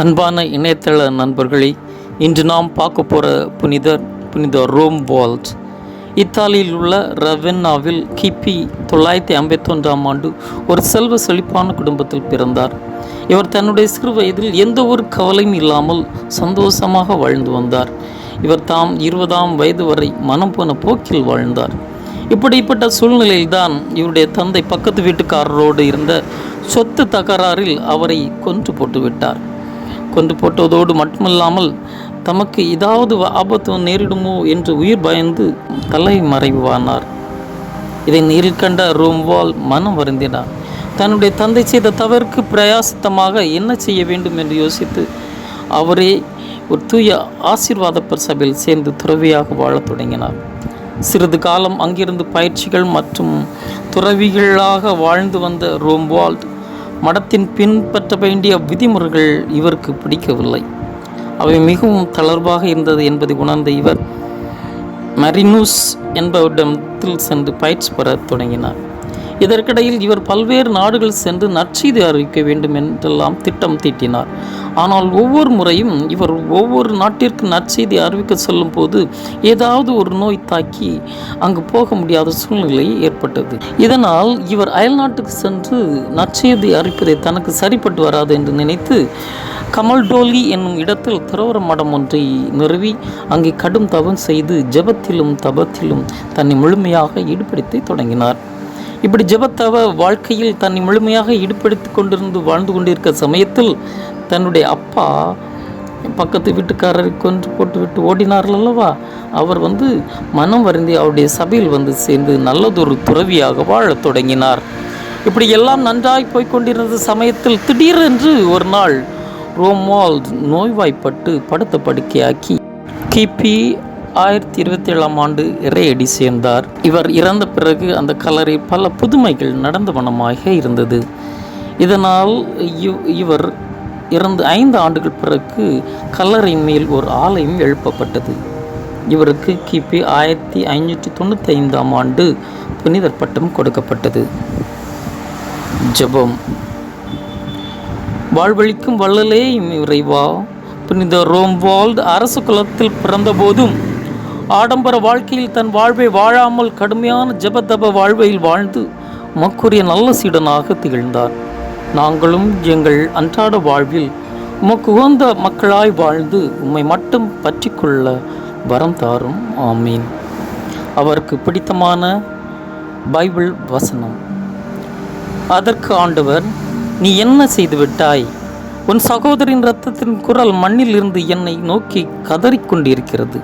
அன்பான இணையதள நண்பர்களே இன்று நாம் பார்க்க போகிற புனிதர் புனித ரோம் வால்ட். இத்தாலியில் உள்ள ரவென்னாவில் கிபி தொள்ளாயிரத்தி ஐம்பத்தொன்றாம் ஆண்டு ஒரு செல்வ செழிப்பான குடும்பத்தில் பிறந்தார். இவர் தன்னுடைய சிறு வயதில் எந்த ஒரு கவலையும் இல்லாமல் சந்தோஷமாக வாழ்ந்து வந்தார். இவர் தாம் இருபதாம் வயது வரை மனம் போன போக்கில் வாழ்ந்தார். இப்படிப்பட்ட சூழ்நிலையில்தான் இவருடைய தந்தை பக்கத்து வீட்டுக்காரரோடு இருந்த சொத்து தகராறில் அவரை கொன்று போட்டுவிட்டார். கொண்டு போட்டதோடு மட்டுமல்லாமல் தமக்கு ஏதாவது ஆபத்து நேரிடுமோ என்று உயிர் பயந்து தலைமறைவானார். இதை நேரில் கண்ட ரோம்வால் மனம் வருந்தினார் தன்னுடைய தந்தை செய்த தவறுக்கு பிரயாசித்தமாக என்ன செய்ய வேண்டும் என்று யோசித்து அவரே ஒரு தூய ஆசீர்வாத சபையில் சேர்ந்து துறவியாக வாழத் தொடங்கினார். சிறிது காலம் அங்கிருந்து பயிற்சிகள் மற்றும் துறவிகளாக வாழ்ந்து வந்த ரோம்வால்ட் மடத்தின் பின்பற்ற வேண்டிய விதிமுறைகள் இவருக்கு பிடிக்கவில்லை. அவை மிகவும் தளர்வாக இருந்தது என்பதை உணர்ந்த இவர் மரினூஸ் என்பவரிடத்தில் சென்று பயிற்சி பெறத் தொடங்கினார். இதற்கிடையில் இவர் பல்வேறு நாடுகள் சென்று நற்செய்தி அறிவிக்க வேண்டும் என்றெல்லாம் திட்டம் தீட்டினார். ஆனால் ஒவ்வொரு முறையும் இவர் ஒவ்வொரு நாட்டிற்கு நற்செய்தி அறிவிக்க செல்லும் போது ஏதாவது ஒரு நோய் தாக்கி அங்கு போக முடியாத சூழ்நிலை ஏற்பட்டது. இதனால் இவர் அயல்நாட்டுக்கு சென்று நற்செய்தி அறிவிப்பதை தனக்கு சரிப்பட்டு வராது என்று நினைத்து கமல்டோலி என்னும் இடத்தில் துறவர மடம் ஒன்றை நிறுவி அங்கே கடும் தவம் செய்து ஜெபத்திலும் தபத்திலும் தன்னை முழுமையாக ஈடுபடுத்தி தொடங்கினார். இப்படி ஜெபத்தவ வாழ்க்கையில் தன்னை முழுமையாக ஈடுபடுத்தி கொண்டிருந்து வாழ்ந்து கொண்டிருக்க சமயத்தில் தன்னுடைய அப்பா பக்கத்து வீட்டுக்காரரை கொன்று போட்டு விட்டு ஓடினார்கள் அல்லவா அவர் வந்து மனம் வருந்தி அவருடைய சபையில் வந்து சேர்ந்து நல்லதொரு துறவியாக வாழத் தொடங்கினார். இப்படி எல்லாம் நன்றாய் போய்கொண்டிருந்த சமயத்தில் திடீரென்று ஒரு நாள் ரோமால் நோய்வாய்ப்பட்டு படுத்த படுக்கையாக்கி கிபி ஆயிரத்தி இருபத்தி ஏழாம் ஆண்டு இறையடி சேர்ந்தார். இவர் இறந்த பிறகு அந்த கலரை பல புதுமைகள் நடந்த வண்ணமாக இருந்தது. இதனால் இவ் இவர் இறந்து ஐந்து ஆண்டுகள் பிறகு கல்லறை மேல் ஒரு ஆலயம் எழுப்பப்பட்டது. இவருக்கு கிபி ஆயிரத்தி ஐநூற்றி தொண்ணூற்றி ஐந்தாம் ஆண்டு புனிதர் பட்டம் கொடுக்கப்பட்டது. ஜெபம். வாழ்வழிக்கும் வள்ளலே இறைவா புனித ரோம்வால்ட் அரசு குலத்தில் பிறந்தபோதும் ஆடம்பர வாழ்க்கையில் தன் வாழ்வை வாழாமல் கடுமையான ஜெபதப வாழ்வையில் வாழ்ந்து மக்குரிய நல்ல சீடனாக திகழ்ந்தார். நாங்களும் எங்கள் அன்றாட வாழ்வில் உமக்கு உகந்த மக்களாய் வாழ்ந்து உம்மை மட்டும் பற்றிக்கொள்ள வரம் தாரும். ஆமீன். அவருக்கு பிடித்தமான பைபிள் வசனம். அதற்கு ஆண்டவர் நீ என்ன செய்து விட்டாய் உன் சகோதரின் இரத்தத்தின் குரல் மண்ணில் இருந்து என்னை நோக்கி கதறிக்கொண்டிருக்கிறது.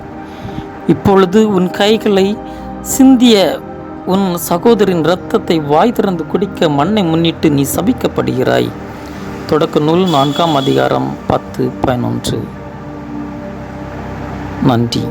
இப்பொழுது உன் கைகளை சிந்திய உன் சகோதரின் இரத்தத்தை வாய் திறந்து குடிக்க மண்ணை முன்னிட்டு நீ சபிக்கப்படுகிறாய். தொடக்க நூல் நான்காம் அதிகாரம் பத்து பதினொன்று. நன்றி.